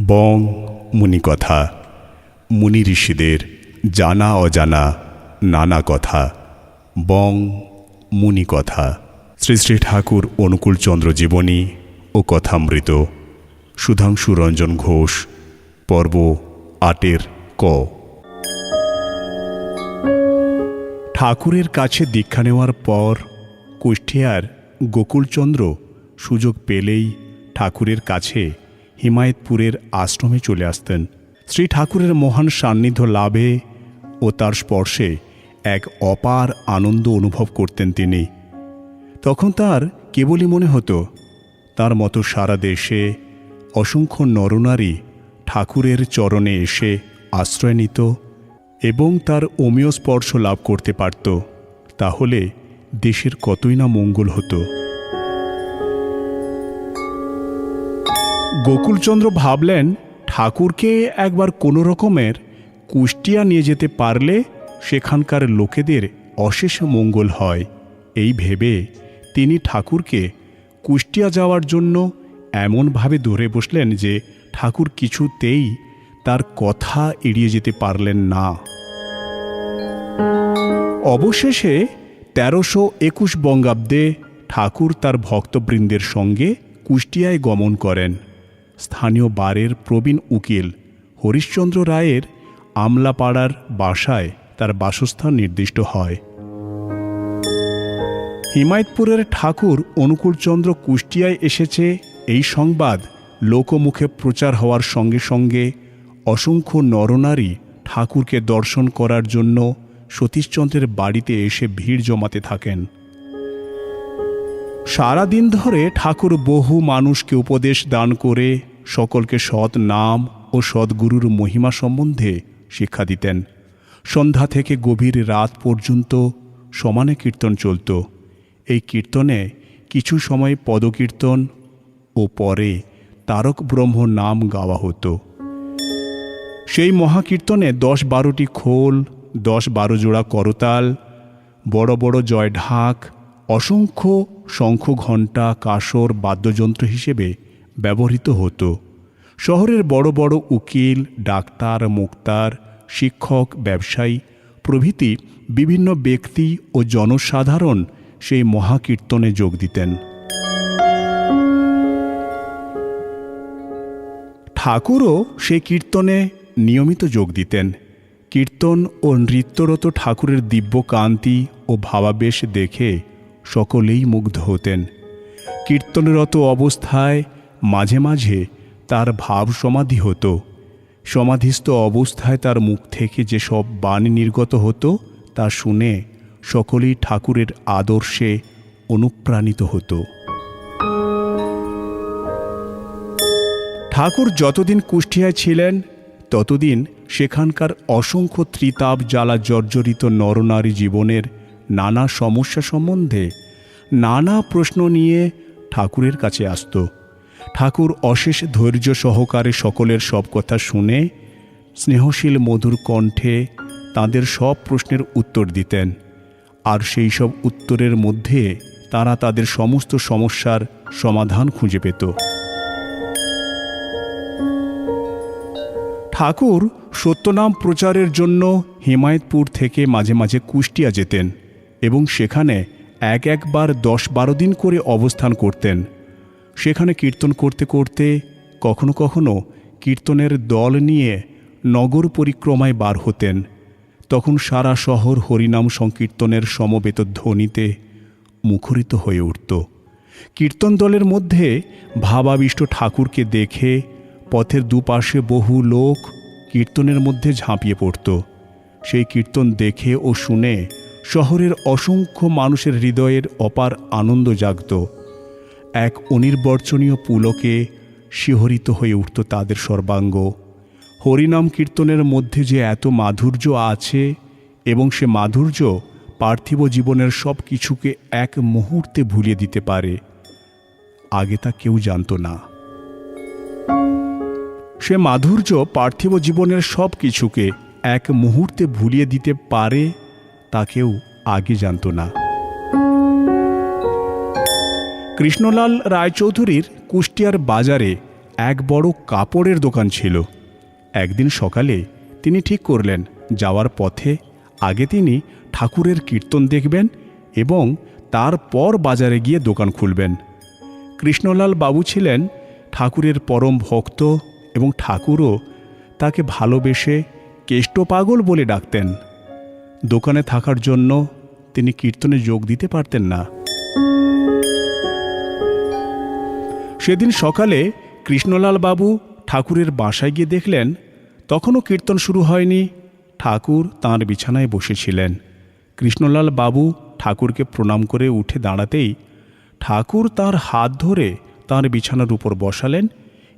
বং মুনিকথা। মুনি ঋষিদের জানা অজানা নানা কথা। বং মুনিকথা। শ্রী শ্রী ঠাকুর অনুকূলচন্দ্র জীবনী ও কথামৃত। সুধাংশু রঞ্জন ঘোষ, পর্ব আটের ক। ঠাকুরের কাছে দীক্ষা নেওয়ার পর কুষ্টিয়ার গোকুলচন্দ্র সুযোগ পেলেই ঠাকুরের কাছে হিমায়তপুরের আশ্রমে চলে আসতেন। শ্রী ঠাকুরের মহান সান্নিধ্য লাভে ও তার স্পর্শে এক অপার আনন্দ অনুভব করতেন তিনি। তখন তার কেবলই মনে হতো, তার মতো সারা দেশে অসংখ্য নরনারী ঠাকুরের চরণে এসে আশ্রয় নিত এবং তার অমীয় স্পর্শ লাভ করতে পারত। তাহলে দেশের কতই না মঙ্গল হতো। গোকুলচন্দ্র ভাবলেন, ঠাকুরকে একবার কোনো রকমের কুষ্টিয়া নিয়ে যেতে পারলে সেখানকার লোকেদের অশেষ মঙ্গল হয়। এই ভেবে তিনি ঠাকুরকে কুষ্টিয়া যাওয়ার জন্য এমনভাবে ধরে বসলেন যে ঠাকুর কিছুতেই তার কথা এড়িয়ে যেতে পারলেন না। অবশেষে তেরোশো একুশ বঙ্গাব্দে ঠাকুর তার ভক্তবৃন্দের সঙ্গে কুষ্টিয়ায় গমন করেন। স্থানীয় বারের প্রবীণ উকিল হরিশ্চন্দ্র রায়ের আমলাপাড়ার বাসায় তার বাসস্থান নির্দিষ্ট হয়। হিমায়তপুরের ঠাকুর অনুকূলচন্দ্র কুষ্টিয়ায় এসেছে এই সংবাদ লোকমুখে প্রচার হওয়ার সঙ্গে সঙ্গে অসংখ্য নরনারী ঠাকুরকে দর্শন করার জন্য সতীশচন্দ্রের বাড়িতে এসে ভিড় জমাতে থাকেন। সারা দিন ধরে ঠাকুর বহু মানুষকে উপদেশ দান করে সকলকে সৎ নাম ও সদ্গুরুর মহিমা সম্বন্ধে শিক্ষা দিতেন। সন্ধ্যা থেকে গভীর রাত পর্যন্ত সমানে কীর্তন চলত। এই কীর্তনে কিছু সময় পদকীর্তন ও পরে তারক ব্রহ্ম নাম গাওয়া হতো। সেই মহাকীর্তনে দশ বারোটি খোল, দশ বারো জোড়া করতাল, বড় বড় জয় ঢাক অসংখ্য শঙ্খ ঘণ্টা কাসর, বাদ্যযন্ত্র হিসেবে ব্যবহৃত হতো। শহরের বড় বড় উকিল, ডাক্তার, মুক্তার, শিক্ষক, ব্যবসায়ী প্রভৃতি বিভিন্ন ব্যক্তি ও জনসাধারণ সেই মহাকীর্তনে যোগ দিতেন। ঠাকুরও সেই কীর্তনে নিয়মিত যোগ দিতেন। কীর্তন ও নৃত্যরত ঠাকুরের দিব্য কান্তি ও ভাবাবেশ দেখে সকলেই মুগ্ধ হতেন। কীর্তনরত অবস্থায় মাঝে মাঝে তার ভাব সমাধি হতো। সমাধিস্থ অবস্থায় তার মুখ থেকে যে সব বাণী নির্গত হতো, তা শুনে সকলেই ঠাকুরের আদর্শে অনুপ্রাণিত হতো। ঠাকুর যতদিন কুষ্টিয়ায় ছিলেন, ততদিন সেখানকার অসংখ্য ত্রিতাপ জ্বালা জর্জরিত নরনারী জীবনের নানা সমস্যা সম্বন্ধে নানা প্রশ্ন নিয়ে ঠাকুরের কাছে আসত। ঠাকুর অশেষ ধৈর্য সহকারে সকলের সব কথা শুনে স্নেহশীল মধুর কণ্ঠে তাদের সব প্রশ্নের উত্তর দিতেন। আর সেই সব উত্তরের মধ্যে তারা তাদের সমস্ত সমস্যার সমাধান খুঁজে পেত। ঠাকুর সত্যনাম প্রচারের জন্য হিমায়তপুর থেকে মাঝে মাঝে কুষ্টিয়া যেতেন। এবং সেখানে এক একবার দশ বারো দিন করে অবস্থান করতেন। সেখানে কীর্তন করতে করতে কখনো কখনো কীর্তনের দল নিয়ে নগর পরিক্রমায় বার হতেন। তখন সারা শহর হরিনাম সংকীর্তনের সমবেত ধ্বনিতে মুখরিত হয়ে উঠত। কীর্তন দলের মধ্যে ভাবাবিষ্ট ঠাকুরকে দেখে পথের দুপাশে বহু লোক কীর্তনের মধ্যে ঝাঁপিয়ে পড়ত। সেই কীর্তন দেখে ও শুনে শহরের অসংখ্য মানুষের হৃদয়ের অপার আনন্দ জাগত। এক অনির্বর্চনীয় পুলকে শিহরিত হয়ে উঠত তাদের সর্বাঙ্গ। হরিনাম কীর্তনের মধ্যে যে এত মাধুর্য আছে এবং সে মাধুর্য পার্থিব জীবনের সব কিছুকে এক মুহূর্তে ভুলিয়ে দিতে পারে, আগে তা কেউ জানতো না। সে মাধুর্য পার্থিব জীবনের সব কিছুকে এক মুহূর্তে ভুলিয়ে দিতে পারে তা কেউ আগে জানত না। কৃষ্ণলাল রায়চৌধুরীর কুষ্টিয়ার বাজারে এক বড় কাপড়ের দোকান ছিল। একদিন সকালে তিনি ঠিক করলেন, যাওয়ার পথে আগে তিনি ঠাকুরের কীর্তন দেখবেন এবং তারপর বাজারে গিয়ে দোকান খুলবেন। কৃষ্ণলাল বাবু ছিলেন ঠাকুরের পরম ভক্ত এবং ঠাকুরও তাকে ভালোবেসে কেষ্ট পাগল বলে ডাকতেন। দোকানে থাকার জন্য তিনি কীর্তনে যোগ দিতে পারতেন না। সেদিন সকালে কৃষ্ণলাল বাবু ঠাকুরের বাসায় গিয়ে দেখলেন, তখনও কীর্তন শুরু হয়নি। ঠাকুর তাঁর বিছানায় বসেছিলেন। কৃষ্ণলাল বাবু ঠাকুরকে প্রণাম করে উঠে দাঁড়াতেই ঠাকুর তার হাত ধরে তাঁর বিছানার উপর বসালেন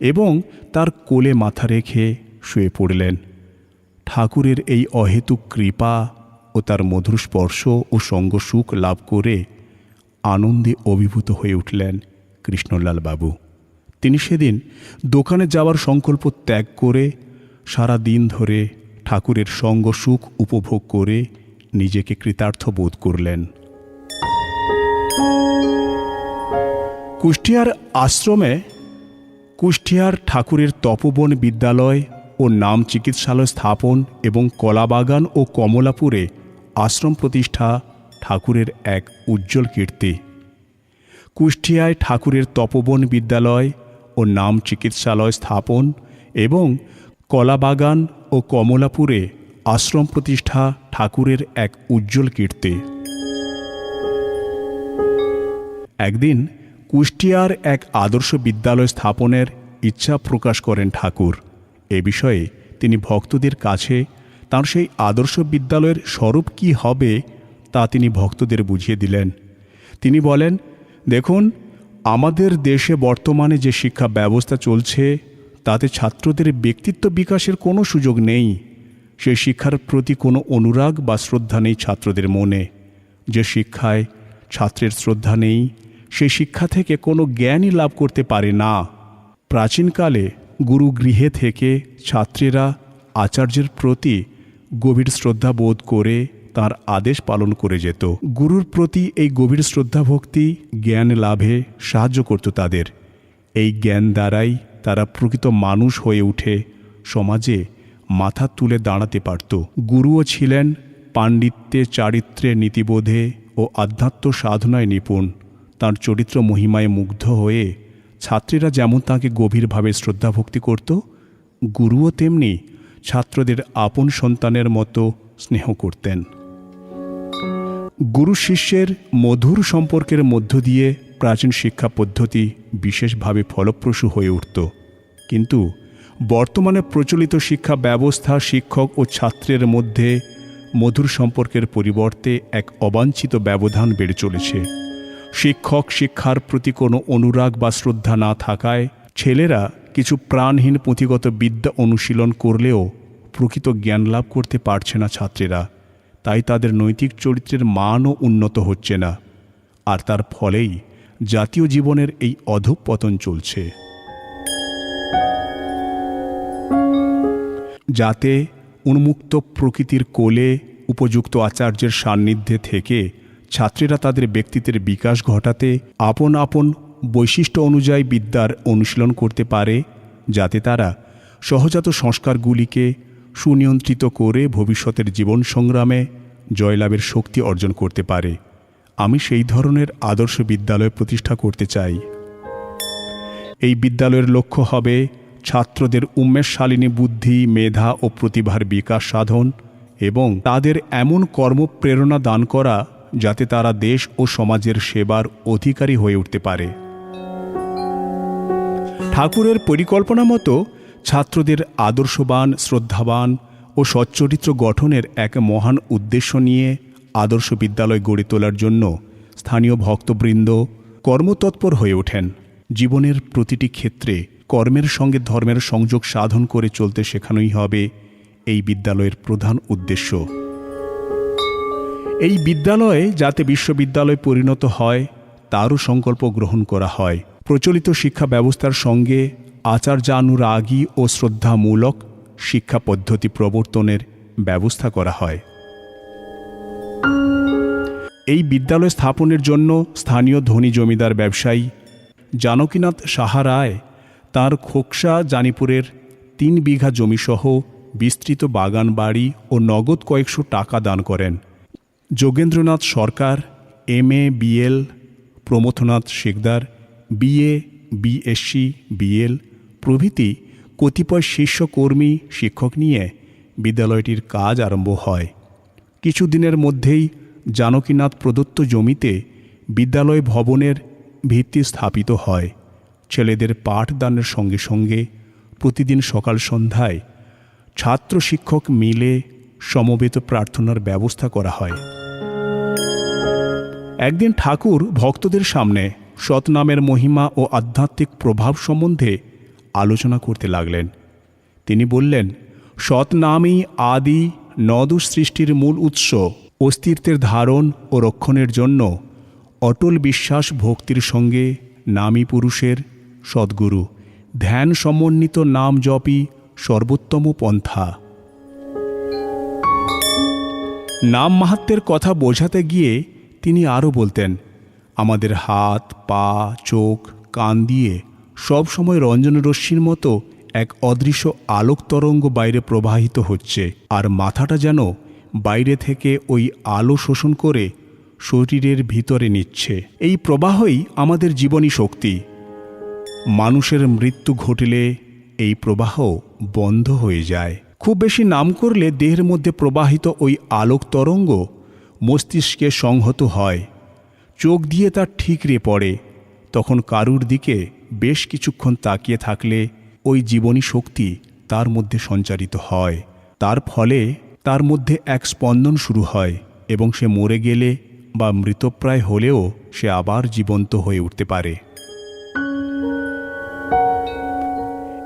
এবং তার কোলে মাথা রেখে শুয়ে পড়লেন। ঠাকুরের এই অহেতুক কৃপা ও তার মধুর স্পর্শ ও সঙ্গ সুখ লাভ করে আনন্দে অভিভূত হয়ে উঠলেন কৃষ্ণলাল বাবু। তিনি সেদিন দোকানে যাওয়ার সংকল্প ত্যাগ করে সারা দিন ধরে ঠাকুরের সঙ্গ সুখ উপভোগ করে নিজেকে কৃতার্থ বোধ করলেন। কুষ্টিয়ার আশ্রমে কুষ্টিয়ার ঠাকুরের তপবন বিদ্যালয় ও নাম চিকিৎসালয় স্থাপন এবং কলাবাগান ও কমলাপুরে আশ্রম প্রতিষ্ঠা ঠাকুরের এক উজ্জ্বল কীর্তি। কুষ্টিয়ায় ঠাকুরের তপবন বিদ্যালয় ও নাম চিকিৎসালয় স্থাপন এবং কলাবাগান ও কমলাপুরে আশ্রম প্রতিষ্ঠা ঠাকুরের এক উজ্জ্বল কীর্তি। একদিন কুষ্টিয়ার এক আদর্শ বিদ্যালয় স্থাপনের ইচ্ছা প্রকাশ করেন ঠাকুর। এ বিষয়ে তিনি ভক্তদের কাছে তার সেই আদর্শ বিদ্যালয়ের স্বরূপ কি হবে তা তিনি ভক্তদের বুঝিয়ে দিলেন। তিনি বলেন, দেখুন, আমাদের দেশে বর্তমানে যে শিক্ষা ব্যবস্থা চলছে, তাতে ছাত্রদের ব্যক্তিত্ব বিকাশের কোনো সুযোগ নেই। সেই শিক্ষার প্রতি কোনো অনুরাগ বা শ্রদ্ধা নেই ছাত্রদের মনে। যে শিক্ষায় ছাত্রের শ্রদ্ধা নেই সেই শিক্ষা থেকে কোনো জ্ঞানই লাভ করতে পারে না। প্রাচীনকালে গুরু গৃহে থেকে ছাত্রেরা আচার্যের প্রতি গভীর শ্রদ্ধা বোধ করে তার আদেশ পালন করে যেত। গুরুর প্রতি এই গভীর শ্রদ্ধা ভক্তি জ্ঞান লাভে সাহায্য করত তাদের। এই জ্ঞান দ্বারাই তারা প্রকৃত মানুষ হয়ে উঠে সমাজে মাথা তুলে দাঁড়াতে পারত। গুরুও ছিলেন পাণ্ডিত্যে চারিত্রে নীতিবোধে ও আধ্যাত্ম সাধনায় নিপুণ। তার চরিত্র মহিমায় মুগ্ধ হয়ে ছাত্রীরা যেমন তাকে গভীরভাবে শ্রদ্ধাভক্তি করত, গুরুও তেমনি ছাত্রদের আপন সন্তানের মতো স্নেহ করতেন। গুরু শিষ্যের মধুর সম্পর্কের মধ্য দিয়ে প্রাচীন শিক্ষা পদ্ধতি বিশেষভাবে ফলপ্রসূ হয়ে উঠত। কিন্তু বর্তমানে প্রচলিত শিক্ষা ব্যবস্থা শিক্ষক ও ছাত্রের মধ্যে মধুর সম্পর্কের পরিবর্তে এক অবাঞ্ছিত ব্যবধান বেড়ে চলেছে। শিক্ষক শিক্ষার প্রতি কোনো অনুরাগ বা শ্রদ্ধা না থাকায় ছেলেরা কিছু প্রাণহীন পুঁথিগত বিদ্যা অনুশীলন করলেও প্রকৃত জ্ঞান লাভ করতে পারছে না ছাত্রেরা। তাই তাদের নৈতিক চরিত্রের মানও উন্নত হচ্ছে না। আর তার ফলেই জাতীয় জীবনের এই অধঃপতন চলছে। যাতে উন্মুক্ত প্রকৃতির কোলে উপযুক্ত আচার্যের সান্নিধ্যে থেকে ছাত্রীরা তাদের ব্যক্তিত্বের বিকাশ ঘটাতে আপন আপন বৈশিষ্ট্য অনুযায়ী বিদ্যার অনুশীলন করতে পারে যাতে তারা সহজাত সংস্কারগুলিকে সুনিয়ন্ত্রিত করে ভবিষ্যতের জীবন সংগ্রামে জয়লাভের শক্তি অর্জন করতে পারে। আমি সেই ধরনের আদর্শ বিদ্যালয় প্রতিষ্ঠা করতে চাই। এই বিদ্যালয়ের লক্ষ্য হবে ছাত্রদের উন্মেষশালিনী বুদ্ধি, মেধা ও প্রতিভার বিকাশ সাধন এবং তাদের এমন কর্মপ্রেরণা দান করা যাতে তারা দেশ ও সমাজের সেবার অধিকারী হয়ে উঠতে পারে। ঠাকুরের পরিকল্পনা মতো ছাত্রদের আদর্শবান, শ্রদ্ধাবান ও সচ্চরিত্র গঠনের এক মহান উদ্দেশ্য নিয়ে আদর্শ বিদ্যালয় গড়ে তোলার জন্য স্থানীয় ভক্তবৃন্দ কর্মতৎপর হয়ে ওঠেন। জীবনের প্রতিটি ক্ষেত্রে কর্মের সঙ্গে ধর্মের সংযোগ সাধন করে চলতে শেখানোই হবে এই বিদ্যালয়ের প্রধান উদ্দেশ্য। এই বিদ্যালয়ে যাতে বিশ্ববিদ্যালয় পরিণত হয়, তারও সংকল্প গ্রহণ করা হয়। প্রচলিত শিক্ষা ব্যবস্থার সঙ্গে আচার্যানুরাগী ও শ্রদ্ধামূলক শিক্ষা পদ্ধতি প্রবর্তনের ব্যবস্থা করা হয়। এই বিদ্যালয় স্থাপনের জন্য স্থানীয় ধনী জমিদার ব্যবসায়ী জানকীনাথ সাহা রায় তাঁর খোকসা জানিপুরের তিন বিঘা জমিসহ বিস্তৃত বাগান বাড়ি ও নগদ কয়েকশো টাকা দান করেন। Jogendranath Sarkar, M A BL Pramathanath Shekhdar BA, BSc, BL প্রভৃতি কতিপয় শীর্ষকর্মী শিক্ষক নিয়ে বিদ্যালয়টির কাজ আরম্ভ হয়। কিছুদিনের মধ্যেই জানকীনাথ প্রদত্ত জমিতে বিদ্যালয় ভবনের ভিত্তি স্থাপিত হয়। ছেলেদের পাঠদানের সঙ্গে সঙ্গে প্রতিদিন সকাল সন্ধ্যায় ছাত্র শিক্ষক মিলে সমবেত প্রার্থনার ব্যবস্থা করা হয়। একদিন ঠাকুর ভক্তদের সামনে সৎনামের মহিমা ও আধ্যাত্মিক প্রভাব সম্বন্ধে আলোচনা করতে লাগলেন। তিনি বললেন সৎনামই আদি নদ সৃষ্টির মূল উৎস অস্তিত্বের ধারণ ও রক্ষণের জন্য অটল বিশ্বাস ভক্তির সঙ্গে নামী পুরুষের সদ্গুরু, ধ্যান সমন্বিত নাম জপই সর্বোত্তম পন্থা। নাম মাহাত্মের কথা বোঝাতে গিয়ে তিনি আরও বলতেন আমাদের হাত, পা, চোখ, কান দিয়ে সব সময় রঞ্জন রশ্মির মতো এক অদৃশ্য আলোক তরঙ্গ বাইরে প্রবাহিত হচ্ছে আর মাথাটা যেন বাইরে থেকে ওই আলো শোষণ করে শরীরের ভিতরে নিচ্ছে। এই প্রবাহই আমাদের জীবনী শক্তি। মানুষের মৃত্যু ঘটলে এই প্রবাহ বন্ধ হয়ে যায়। খুব বেশি নাম করলে দেহের মধ্যে প্রবাহিত ওই আলোক তরঙ্গ মস্তিষ্কে সংহত হয়। চোখ দিয়ে তার ঠিকরে পড়ে। তখন কারুর দিকে বেশ কিছুক্ষণ তাকিয়ে থাকলে ওই জীবনী শক্তি তার মধ্যে সঞ্চারিত হয়। তার ফলে তার মধ্যে এক স্পন্দন শুরু হয় এবং সে মরে গেলে বা মৃতপ্রায় হলেও সে আবার জীবন্ত হয়ে উঠতে পারে।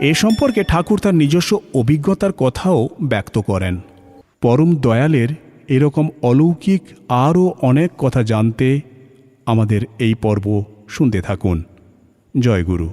এ সম্পর্কে ঠাকুর তার নিজস্ব অভিজ্ঞতার কথাও ব্যক্ত করেন। পরম দয়ালের এরকম অলৌকিক আরও অনেক কথা জানতে আমাদের এই পর্ব শুনতে থাকুন। জয় গুরু।